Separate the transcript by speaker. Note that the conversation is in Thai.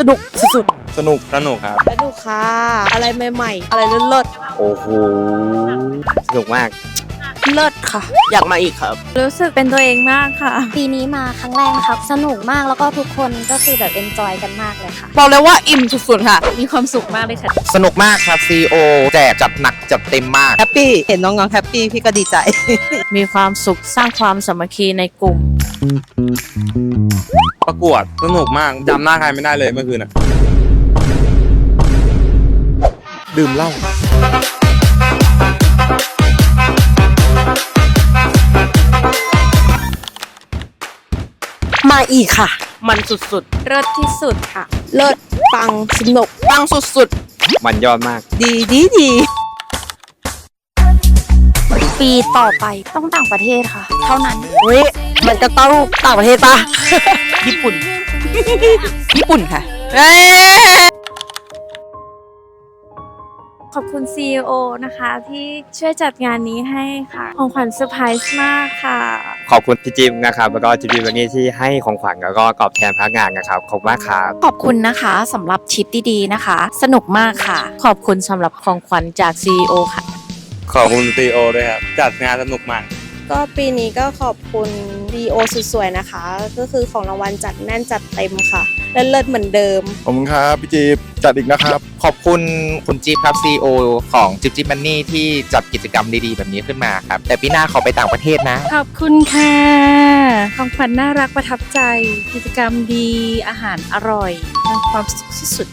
Speaker 1: สนุกสุด
Speaker 2: สนุก
Speaker 3: สนุกครับ
Speaker 1: ๆสนุกค่ะ อะไรใหม่ๆ อะไรเลิศ
Speaker 3: โอ้โห สนุกมาก
Speaker 1: ๆเลิศค่ะ
Speaker 2: อยากมาอีกครับ
Speaker 4: รู้สึกเป็นตัวเองมากค่ะ
Speaker 5: ปีนี้มาครั้งแรกนะครับ สนุกมากแล้วก็ทุกคนก็คือแบบเอนจอยกันมากเลยค่ะ
Speaker 1: บอกเลยว่าอิ่มสุดๆค่ะ
Speaker 4: มีความสุขมากเลยค่ะ
Speaker 6: สนุกมากครับ CEO แจกจัดหนักจัดเต็มมาก
Speaker 7: แฮปปี้ เห็นน้องๆแฮปปี้ พี่ก็ดีใจ
Speaker 4: มีความสุขสร้างความสามัคคีในกลุ่ม
Speaker 3: ประกวดสนุกมากจำหน้าใครไม่ได้เลยเมื่อคืนอะ
Speaker 2: ดื่มเหล้า
Speaker 1: มาอีกค่ะ มันสุด
Speaker 4: เลิศที่สุดค่ะ
Speaker 1: ๆเลิศปังสนุกปังสุด
Speaker 3: มันยอดมาก
Speaker 7: ดีดีดี
Speaker 5: ปีต่อไปต้องต่างประเทศค่ะ เท่านั้น
Speaker 1: ๆเฮ้ย มันก็ต้องต่างประเทศปะ ญี่ปุ่น ญี่ปุ่นค่ะเอ้ย
Speaker 4: ขอบคุณ CEO นะคะ ที่ช่วยจัดงานนี้ให้ค่ะ ของขวัญเซอร์ไพรส์มากค่ะ
Speaker 3: ขอบคุณพี่จิมนะครับ แล้วก็จิมวันนี้ที่ให้ของขวัญแล้วก็ตอบแทนพนักงานนะครับ ขอบคุณมากครับ
Speaker 8: ขอบคุณนะคะสำหรับชิปดีๆนะคะ สนุกมากค่ะ
Speaker 4: ขอบคุณสำหรับของขวัญจาก CEO ค่ะ
Speaker 3: ขอบคุณซีโอด้วยครับ จัดงานสนุกมาก
Speaker 1: ก็ปีนี้ก็ขอบคุณ DO สุดสวยนะคะ ก็คือของรางวัลจัดแน่นจัดเต็มค่ะและเลิศเหมือนเดิม
Speaker 2: ขอบคุณครับพี่จีบจัดอีกนะครับ
Speaker 6: ขอบคุณคุณจิ๊บครับ CEO ของจิ๊บจิ๊บมันนี่ที่จัดกิจกรรมดีๆ แบบนี้ขึ้นมาครับ แต่ปีหน้าขอไปต่างประเทศนะ
Speaker 4: ขอบคุณค่ะของขวัญน่ารักประทับใจ กิจกรรมดีอาหารอร่อยมีความสุขที่สุด